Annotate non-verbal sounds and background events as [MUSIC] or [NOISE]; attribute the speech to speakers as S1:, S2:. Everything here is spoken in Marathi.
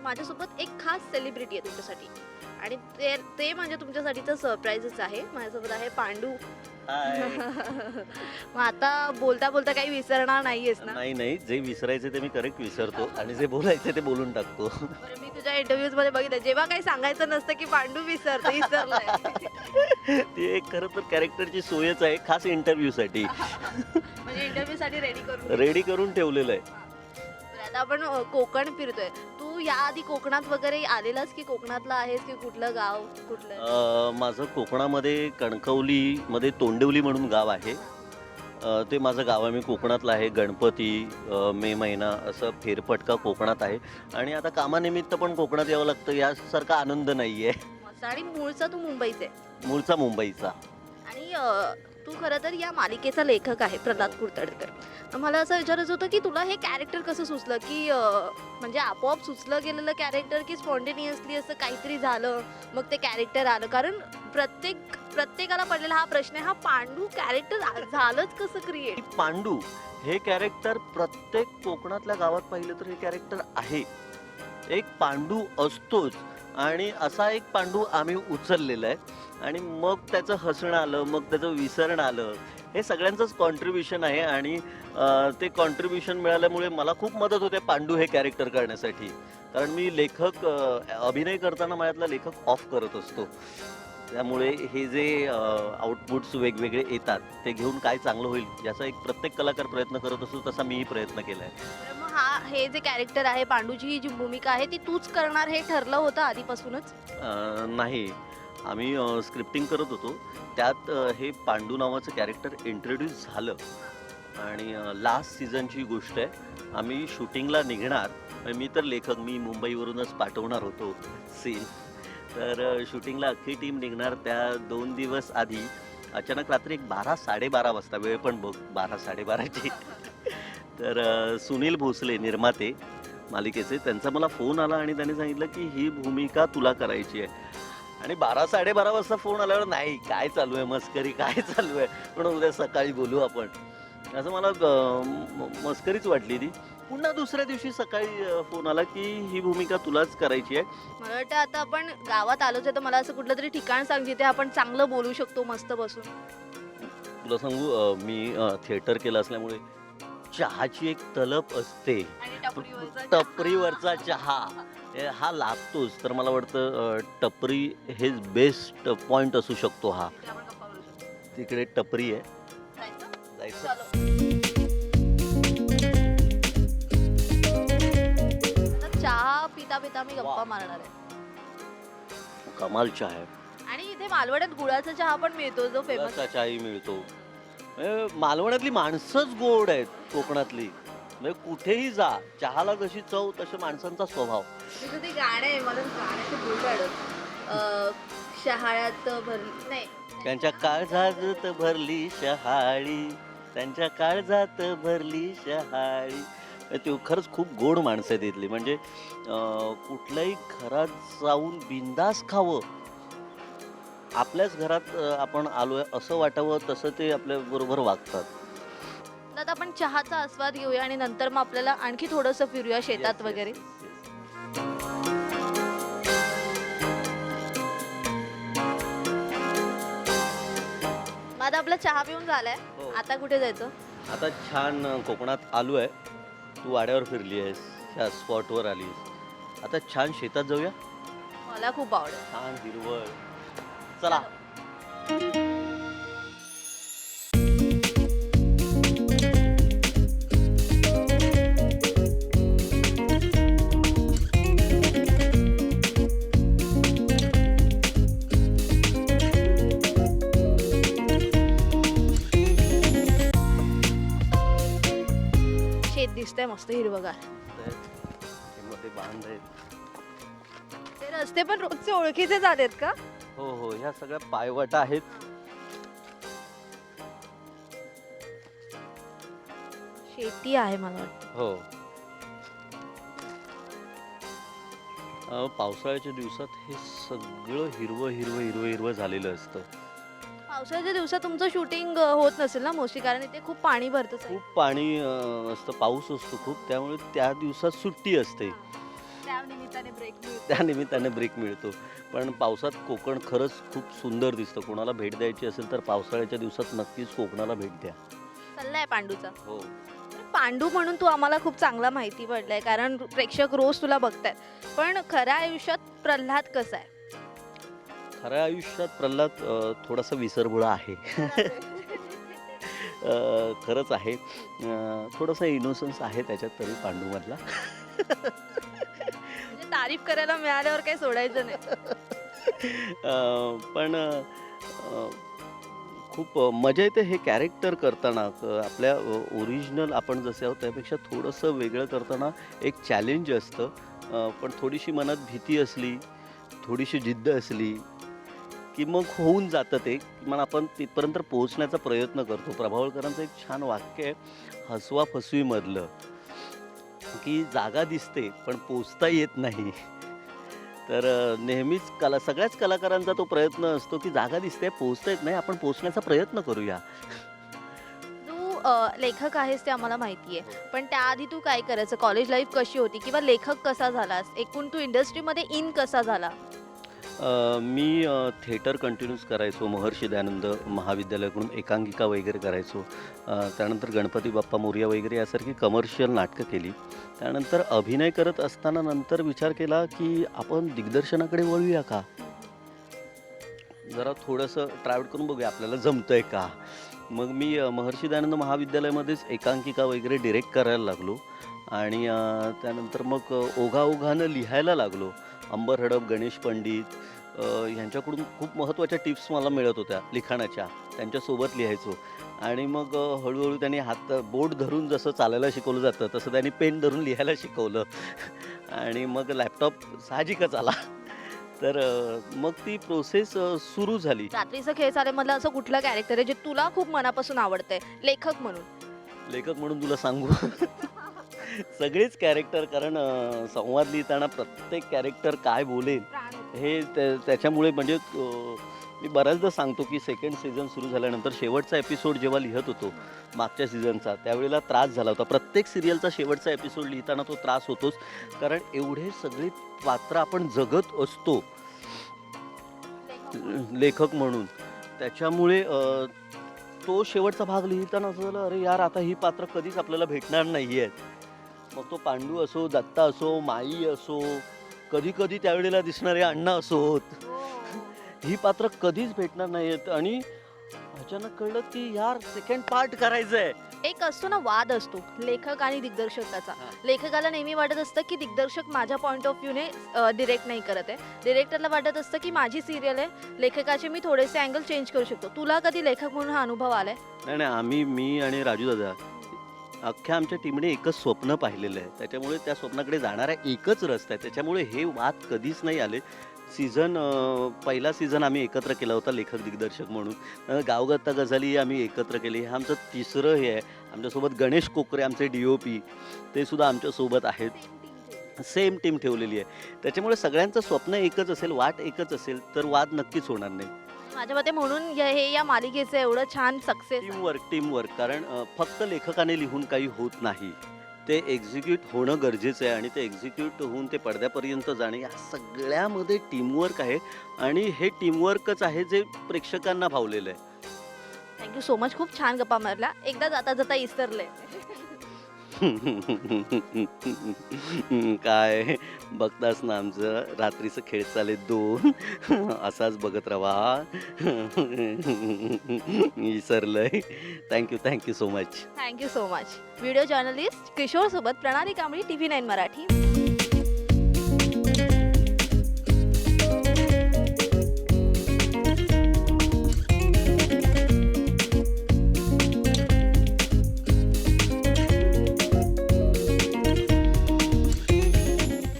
S1: माझ्यासोबत एक खास सेलिब्रिटी आहे तुमच्यासाठी. आणि ते ते म्हणजे तुमच्यासाठीचं सरप्राईजच आहे. माझ्यासोबत आहे पांडू. [LAUGHS] मग आता बोलता बोलता काही विसरणार नाहीयेस ना?
S2: नाही नाही. जे विसरायचे ते मी करेक्ट विसरतो आणि जे बोलायचे ते बोलून टाकतो.
S1: बरं मी तुझ्या इंटरव्ह्यूजमध्ये बघितलं. जेव्हा काही सांगायचं नसतं की पांडू विसरतो विसरलाय. [LAUGHS]
S2: ती एक खरं तर कॅरेक्टरची सोयच आहे खास इंटरव्ह्यूसाठी [LAUGHS]
S1: म्हणजे इंटरव्ह्यू साठी रेडी करून.
S2: रेडी करून ठेवलेलं आहे.
S1: बरं, आता आपण अ, कोकण फिरतोय. याआधी कोकणात वगैरे आलेलास की कोकणातला आहेस की कुठलं गाव कुठलं?
S2: अं, माझं कोकणामध्ये कणकवलीमध्ये तोंडवली म्हणून गाव आहे. अं, ते माझं गाव आहे. मी कोकणातलं आहे. गणपती अं, मे महिना असं फेरफटका कोकणात आहे. आणि आता कामानिमित्त पण कोकणात यावं लागतं. यासारखा आनंद नाही आहे
S1: मस्त. आणि मूळचा तू मुंबईचे
S2: मूळचा मुंबईचा.
S1: आणि अ, तू खरं तर या मालिकेचा लेखक आहे प्रल्हाद कुर्तडकर. तर मला असं विचारायचं होतं की तुला हे कॅरेक्टर कसं सुचलं? की म्हणजे आपोआप सुचलं गेलेलं कॅरेक्टर की स्पॉन्टेनियसली असं काहीतरी झालं मग ते कॅरेक्टर आलं? कारण प्रत्येक प्रत्येकाला पडलेला हा प्रश्न आहे हा पांडू कॅरेक्टर झालंच कसं क्रिएट
S2: पांडू हे कॅरेक्टर प्रत्येक कोकणातल्या गावात पाहिलं तर हे कॅरेक्टर आहे. एक पांडू असतोच आणि असा एक पांडू आम्ही उचललेला आहे. आणि मग त्याचं हसणं आलं मग त्याचं विसरण आलं हे सगळ्यांचंच कॉन्ट्रीब्युशन आहे आणि ते कॉन्ट्रीब्युशन मिळाल्यामुळे मला खूप मदत होते पांडू हे कॅरेक्टर करण्यासाठी. कारण मी लेखक अभिनय करताना माझ्यातला लेखक ऑफ करत असतो. त्यामुळे हे जे आउटपुट्स वेगवेगळे येतात ते घेऊन काय चांगलं होईल याचा एक प्रत्येक कलाकार प्रयत्न करत असतो तसा मीही प्रयत्न केला आहे
S1: मग हा हे जे कॅरेक्टर आहे पांडूची ही जी भूमिका आहे ती तूच करणार हे ठरलं होतं आधीपासूनच?
S2: नाही. आम्ही स्क्रिप्टिंग करत होतो. त्यात हे पांडू नावाचं कॅरेक्टर इंट्रोड्यूस झालं. आणि लास्ट सीझनची गोष्ट आहे आम्ही शूटिंगला निघणार. मी तर लेखक मी मुंबईवरूनच पाठवणार होतो सीन तर शूटिंगला अख्खी टीम निघणार त्या दोन दिवस आधी. अचानक रात्री एक बारा साडेबारा वाजता वेळ पण बघ बारा साडेबाराची. तर सुनील भोसले निर्माते मालिकेचे त्यांचा मला फोन आला आणि त्यांनी सांगितलं की ही भूमिका तुला करायची आहे. आणि बारा साडेबारा वाजता फोन आल्यावर नाही काय चालू आहे मस्करी काय चालू आहे? पण उद्या सकाळी बोलू आपण. असं मला मस्करीच वाटली ती. पुन्हा दुसऱ्या दिवशी सकाळी फोन आला की ही भूमिका तुलाच करायची आहे.
S1: मला वाटतं आता आपण गावात आलोच आहे तर मला असं कुठलं तरी ठिकाण सांग जिथे आपण चांगलं बोलू शकतो मस्त बसून.
S2: तुला सांगू अ, मी अ, थिएटर केलं असल्यामुळे चहाची एक तलप असते.
S1: आणि टपरीवरचा
S2: टपरीवरचा चहा. हे हा लागतोच तर मला वाटतं अ, टपरी हेच बेस्ट पॉइंट असू शकतो हा. तिकडे टपरी आहे.
S1: जायचं? आता चहा पिता पिता मी गप्पा. मारणार आहे.
S2: कमाल चहा आहे.
S1: आणि इथे मालवण्यात गुळाचा चहा पण मिळतो जो फेमस
S2: गुळाचा चहाही मिळतो. मालवणातली माणसंच गोड आहेत कोकणातली. म्हणजे कुठेही जा चहाला जशी चव तशी माणसांचा स्वभाव.
S1: तिथं ते गाणं आहे मला गाण्याचं बोल आठवत शहाळ्यात भरली नाही.
S2: त्यांच्या काळजात भरली शहाळी. त्यांच्या काळजात भरली शहाळी. ते खरंच खूप गोड माणसं आहेत इथली. म्हणजे अं, कुठल्याही घरात जाऊन बिंदास खावं. आपल्याच घरात अं, आपण आलोय असं वाटावं तसं ते आपल्या बरोबर वागतात.
S1: आता आपण चहाचा आस्वाद घेऊया आणि नंतर मग आपल्याला आणखी थोडंसं फिरूया शेतात वगैरे. मग आता आपला चहा पिऊन झालाय.
S2: हो.
S1: आता कुठे जायचं?
S2: आता छान कोकणात आलो आहे. तू वाड्यावर फिरली आहेस ह्या स्पॉटवर आलीस आता छान शेतात जाऊया.
S1: मला खूप आवडेल
S2: छान हिरवळ. चला.
S1: दिसतंय मस्त
S2: हिरवगारमध्ये बांध आहेत
S1: ते रस्ते पण रोजचे ओळखीचे झालेत का?
S2: हो हो ह्या सगळ्या पायवाटा आहेत.
S1: शेती आहे मला वाटतं.
S2: हो. पावसाळ्याच्या दिवसात हे सगळं हिरवं हिरवं हिरवं हिरवं झालेलं असतं.
S1: पावसाळ्याच्या दिवसात तुमचं शूटिंग होत नसेल ना मोस्टली कारण इथे खूप पाणी भरतं.
S2: खूप पाणी अं, असतं पाऊस असतो खूप. त्यामुळे त्या दिवसात सुट्टी असते.
S1: त्या निमित्ताने ब्रेक
S2: त्या निमित्ताने ब्रेक मिळतो. पण पावसात कोकण खरंच खूप सुंदर दिसतं. कोणाला भेट द्यायची असेल तर पावसाळ्याच्या दिवसात नक्कीच कोकणाला भेट द्या.
S1: चाललाय पांडूचा.
S2: हो.
S1: पांडू म्हणून तू आम्हाला खूप चांगला माहिती पडलाय. कारण प्रेक्षक रोज तुला बघतायत. पण खऱ्या आयुष्यात प्रल्हाद कसा आहे?
S2: खऱ्या आयुष्यात प्रल्हाद थोडासा विसरभुळा आहे. खरंच आहे. थोडासा इनोसन्स आहे त्याच्यात तरी पांडूमधला.
S1: म्हणजे तारीफ करायला मिळाल्यावर काही सोडायचं नाही.
S2: पण खूप मजा येते हे कॅरेक्टर करताना. आपल्या ओरिजिनल आपण जसे आहोत त्यापेक्षा थोडंसं वेगळं करताना एक चॅलेंज असतं. पण थोडीशी मनात भीती असली थोडीशी जिद्द असली की मग होऊन जातं ते. मग आपण तिथपर्यंत पोहोचण्याचा प्रयत्न करतो. प्रभावळकरांचं एक छान वाक्य आहे हसवा फसवीमधलं. की जागा दिसते पण पोचता येत नाही. तर नेहमीच कला सगळ्याच कलाकारांचा तो प्रयत्न असतो की जागा दिसते पोचता येत नाही आपण पोचण्याचा प्रयत्न करूया.
S1: तू लेखक आहेस ते आम्हाला माहिती आहे पण त्याआधी तू काय करायचं? कॉलेज लाईफ कशी होती? किंवा लेखक कसा झालास? एकूण तू इंडस्ट्रीमध्ये इन कसा झाला?
S2: मी थिएटर कंटिन्यूस करायचो महर्षी दयानंद महाविद्यालयाकडून एकांकिका वगैरे करायचो. त्यानंतर गणपती बाप्पा मोर्या वगैरे यासारखी कमर्शियल नाटकं केली. त्यानंतर अभिनय करत असताना नंतर विचार केला की आपण दिग्दर्शनाकडे वळूया का? जरा थोडंसं ट्रॅव्हल करून बघूया आपल्याला जमतं आहे का? मग मी महर्षी दयानंद महाविद्यालयामध्येच एकांकिका वगैरे डिरेक्ट करायला लागलो. आणि त्यानंतर मग ओघाओघानं लिहायला लागलो. अंबर हडप गणेश पंडित ह्यांच्याकडून खूप महत्त्वाच्या टिप्स मला मिळत होत्या लिखाणाच्या. त्यांच्यासोबत लिहायचो. आणि मग हळूहळू त्यांनी हात बोट धरून जसं चालायला शिकवलं जातं तसं त्यांनी पेन धरून लिहायला शिकवलं. आणि मग लॅपटॉप साहजिकच आला. तर मग ती प्रोसेस सुरू झाली.
S1: रात्रीचं खेळ चाले मधलं असं कुठलं कॅरेक्टर आहे जे तुला खूप मनापासून आवडतंय? लेखक म्हणून.
S2: लेखक म्हणून तुला सांगू? सगळेच कॅरेक्टर कारण संवाद लिहिताना प्रत्येक कॅरेक्टर काय बोलेल? हे त्या- त्याच्यामुळे म्हणजे मी बऱ्याचदा सांगतो की सेकंड सीझन सुरू झाल्यानंतर शेवटचा एपिसोड जेव्हा लिहत होतो मागच्या सीझनचा त्यावेळेला त्रास झाला होता. प्रत्येक सिरियलचा शेवटचा एपिसोड लिहिताना तो त्रास होतोच. कारण एवढे सगळे पात्र आपण जगत असतो. लेखक म्हणून. त्याच्यामुळे तो शेवटचा भाग लिहिताना असं झालं अरे यार आता ही पात्र कधीच आपल्याला भेटणार नाही आहेत मग तो पांडू असो दत्ता असो माई असो कधी कधी त्यावेळेला दिसणारे अण्णा असोत. ही. पात्र कधीच भेटणार नाही आहेत आणि अचानक कळलं की यार सेकंड पार्ट करायचं आहे
S1: एक असतो ना वाद असतो. लेखक आणि दिग्दर्शकाचा.
S2: हा.
S1: लेखकाला नेहमी वाटत असतं की दिग्दर्शक माझ्या पॉईंट ऑफ व्ह्यूने डिरेक्ट नाही करत आहे. डिरेक्टरला वाटत असतं की माझी सिरियल आहे. लेखकाचे मी थोडेसे अँगल चेंज करू शकतो. तुला कधी लेखक म्हणून हा अनुभव आलाय?
S2: नाही नाही आम्ही मी आणि राजू दादा अख्ख्या आमच्या टीमने एकच स्वप्न पाहिलेलं आहे. त्याच्यामुळे त्या स्वप्नाकडे जाणारा एकच रस्ता आहे. त्याच्यामुळे हे वाद कधीच नाही आले. सीझन पहिला सीझन आम्ही एकत्र केला होता लेखक दिग्दर्शक म्हणून. गावगत्ता गझाली आम्ही एकत्र केली. हे आमचं तिसरं हे आहे. आमच्यासोबत गणेश कोकरे आमचे डी ओ पी ते सुद्धा आमच्यासोबत आहेत. सेम टीम ठेवलेली आहे. त्याच्यामुळे सगळ्यांचं स्वप्न एकच असेल वाट एकच असेल तर वाद नक्कीच होणार नाही.
S1: माझ्या मते म्हणून या- हे या मालिकेचं एवढं छान सक्सेस
S2: टीमवर्क टीमवर्क कारण अ, फक्त लेखकाने लिहून काही होत नाही. ते एक्झिक्यूट होणं गरजेचं आहे आणि ते एक्झिक्यूट होऊन ते पडद्यापर्यंत जाणे या सगळ्यामध्ये टीमवर्क आहे. आणि हे टीमवर्कच आहे जे प्रेक्षकांना भावलेलं आहे.
S1: थँक्यू सो मच खूप छान गप्पा मारल्या. एकदा जाता जाता इसरले. [LAUGHS]
S2: काय बघतास ना आमचं? रात्रीचं खेळ चाले दोन. असाच बघत राहा विसरलंय. Thank you thank you so much
S1: thank you so much video journalist Kishor सोबत Pranali Kambli T V nine Marathi.